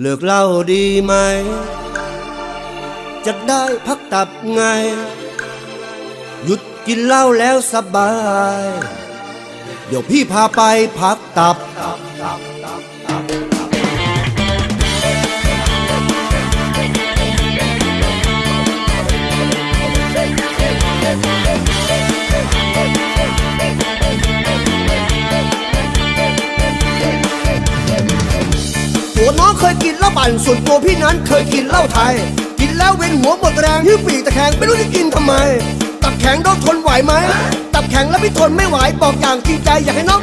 เลิกเหล้าดีไหม จะได้พักตับไง หยุดกินเหล้าแล้วสบาย เดี๋ยวพี่พาไปพักตับตัวน้องเค ยกินเหล้าปั่นส่วนตัวพี่นั้นเคยกินเหล้าไทย กินแล้วเวียนหัวหมดแรงหิ้วปีกตะแคงไม่รู้จะกินทำไม ตับแข็งต้องทนไหวไหม ตับแข็งแล้วพี่ทนไม่ไหวบอกอย่างจริงใจอยากให้น้อง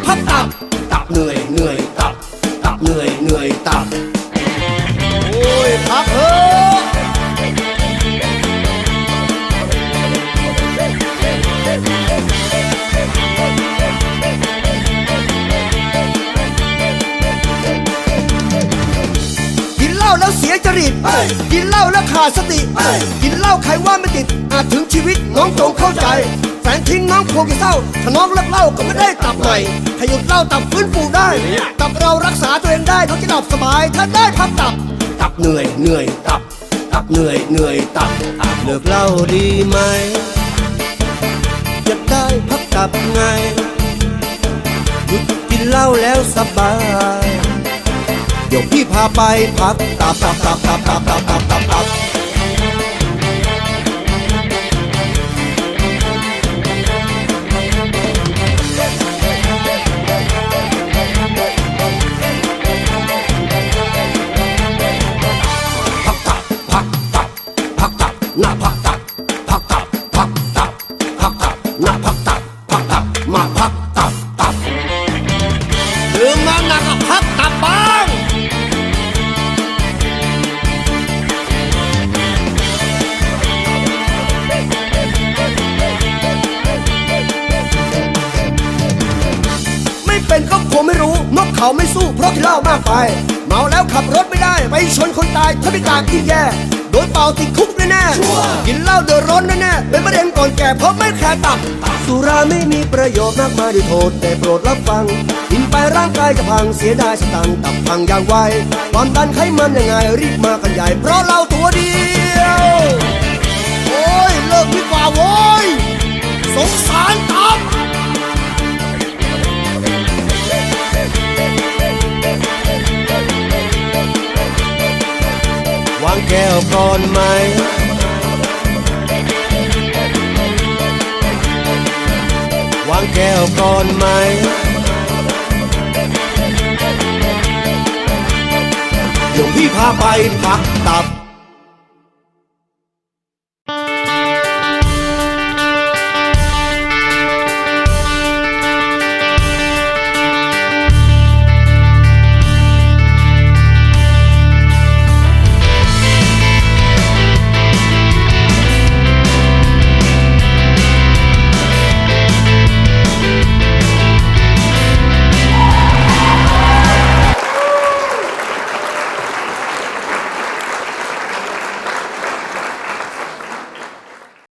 กินเหล้าแล้วขาดสติ กินเหล้าใครว่าไม่ติด อาจถึงชีวิตน้องจงเข้าใจ แฟนทิ้งน้องคงจะเศร้า ถ้าน้องเลิกเหล้าก็ไม่ได้ตับใหม่ถ้าหยุดเหล้าตับฟื้นฟูได้ ตับเรารักษาตัวเองได้น้องจะดับสบาย ถ้าได้พักตับ ตับเหนื่อยเหนื่อยตับ ตับเหนื่อยเหนื่อยตับเลิกเหล้าดีไหมจะได้พักตับไงหยุดกินเหล้าแล้วสบาย เดี๋ยวพี่พาไปพักตับตับตับตับตับตับตับตับตับ เขาไม่สู้เพราะที่เหล้ามากไป เมาแล้วขับรถไม่ได้ ไปชนคนตายถ้าไม่กล้ากินแย่โดนเป่าติดคุกแน่ๆกินเหล้าเดือดร้อนแน่ๆเป็นมะเร็งก่อนแก่เพราะไม่แคร์ตับ สุราไม่มีประโยชน์มากมายด้วยโทษแต่โปรดรับฟังกินไปร่างกายจะพังเสียดายสตังค์ตับพังอย่างไวความดันไขมันยังไงรีบมากันใหญ่เพราะเราตัวดีางแก้วก่อนไหม วางแก้วก่อนไหม เดี๋ยวพี่พาไปพักตับ